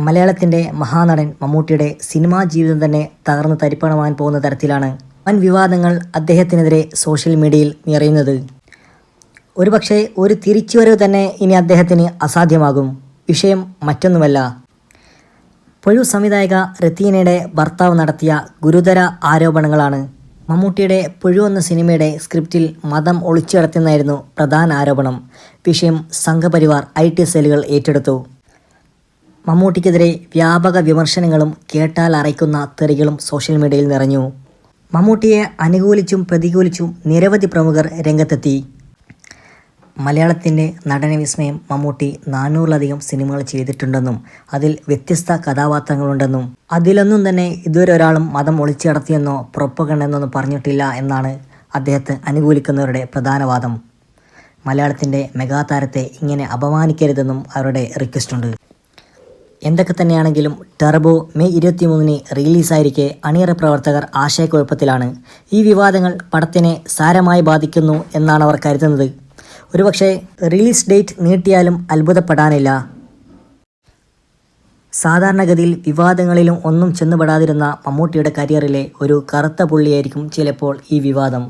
മലയാളത്തിന്റെ മഹാനടൻ മമ്മൂട്ടിയുടെ സിനിമാ ജീവിതം തന്നെ തകർന്നു തരിപ്പണമാൻ പോകുന്ന തരത്തിലാണ് വൻ വിവാദങ്ങൾ അദ്ദേഹത്തിനെതിരെ സോഷ്യൽ മീഡിയയിൽ നിറയുന്നത്. ഒരുപക്ഷെ ഒരു തിരിച്ചുവരവ് തന്നെ ഇനി അദ്ദേഹത്തിന് അസാധ്യമാകും. വിഷയം മറ്റൊന്നുമല്ല. പൊഴു സംവിധായക റത്തീനയുടെ ഭർത്താവ് നടത്തിയ ഗുരുതര ആരോപണങ്ങളാണ്. മമ്മൂട്ടിയുടെ പുഴു എന്ന സിനിമയുടെ സ്ക്രിപ്റ്റിൽ മതം ഒളിച്ചു കടത്തുന്നതായിരുന്നു പ്രധാന ആരോപണം. വിഷയം സംഘപരിവാർ ഐ ടി സെല്ലുകൾ ഏറ്റെടുത്തു. മമ്മൂട്ടിക്കെതിരെ വ്യാപക വിമർശനങ്ങളും കേട്ടാൽ അറയ്ക്കുന്ന തെറികളും സോഷ്യൽ മീഡിയയിൽ നിറഞ്ഞു. മമ്മൂട്ടിയെ അനുകൂലിച്ചും പ്രതികൂലിച്ചും നിരവധി പ്രമുഖർ രംഗത്തെത്തി. മലയാളത്തിന്റെ നടന വിസ്മയം മമ്മൂട്ടി നാനൂറിലധികം സിനിമകൾ ചെയ്തിട്ടുണ്ടെന്നും അതിൽ വ്യത്യസ്ത കഥാപാത്രങ്ങളുണ്ടെന്നും അതിലൊന്നും തന്നെ ഇതുവരെ ഒരാളും മതം ഒളിച്ചു കടത്തിയെന്നോ പ്രൊപ്പകണ്ടെന്നോ പറഞ്ഞിട്ടില്ല എന്നാണ് അദ്ദേഹത്തെ അനുകൂലിക്കുന്നവരുടെ പ്രധാന വാദം. മലയാളത്തിന്റെ മെഗാതാരത്തെ ഇങ്ങനെ അപമാനിക്കരുതെന്നും അവരുടെ റിക്വസ്റ്റുണ്ട് എന്തൊക്കെ തന്നെയാണെങ്കിലും ടെർബോ മെയ് ഇരുപത്തിമൂന്നിന് റിലീസായിരിക്കെ അണിയറ പ്രവർത്തകർ ആശയക്കുഴപ്പത്തിലാണ്. ഈ വിവാദങ്ങൾ പടത്തിനെ സാരമായി ബാധിക്കുന്നു എന്നാണ് അവർ കരുതുന്നത്. ഒരുപക്ഷെ റിലീസ് ഡേറ്റ് നീട്ടിയാലും അത്ഭുതപ്പെടാനില്ല. സാധാരണഗതിയിൽ വിവാദങ്ങളിലും ഒന്നും ചെന്നുപെടാതിരുന്ന മമ്മൂട്ടിയുടെ കരിയറിലെ ഒരു കറുത്ത പുള്ളിയായിരിക്കും ചിലപ്പോൾ ഈ വിവാദം.